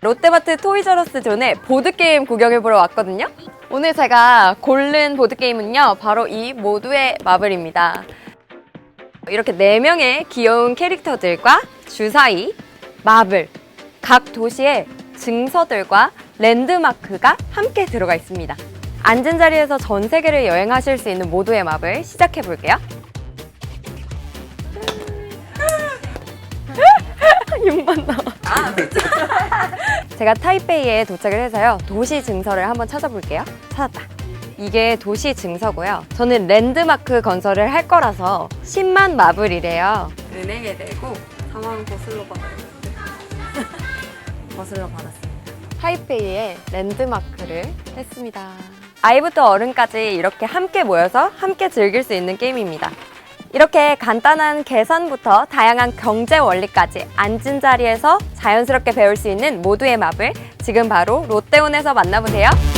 롯데마트 토이저러스 존에 보드게임 구경해보러 왔거든요. 오늘 제가 고른 보드게임은요, 바로 이 모두의 마블입니다. 이렇게 네명의 귀여운 캐릭터들과 주사위, 마블, 각 도시의 증서들과 랜드마크가 함께 들어가 있습니다. 앉은 자리에서 전 세계를 여행하실 수 있는 모두의 마블 시작해 볼게요. 6만 나와. 제가 타이페이에 도착을 해서요. 도시 증서를 한번 찾아볼게요. 찾았다. 이게 도시 증서고요. 저는 랜드마크 건설을 할 거라서 10만 마블이래요. 은행에 내고 4만 거슬러 받았어요. 거슬러 받았습니다. 타이페이에 랜드마크를 했습니다. 아이부터 어른까지 이렇게 함께 모여서 함께 즐길 수 있는 게임입니다. 이렇게 간단한 계산부터 다양한 경제 원리까지 앉은 자리에서 자연스럽게 배울 수 있는 모두의 마블 지금 바로 롯데온에서 만나보세요.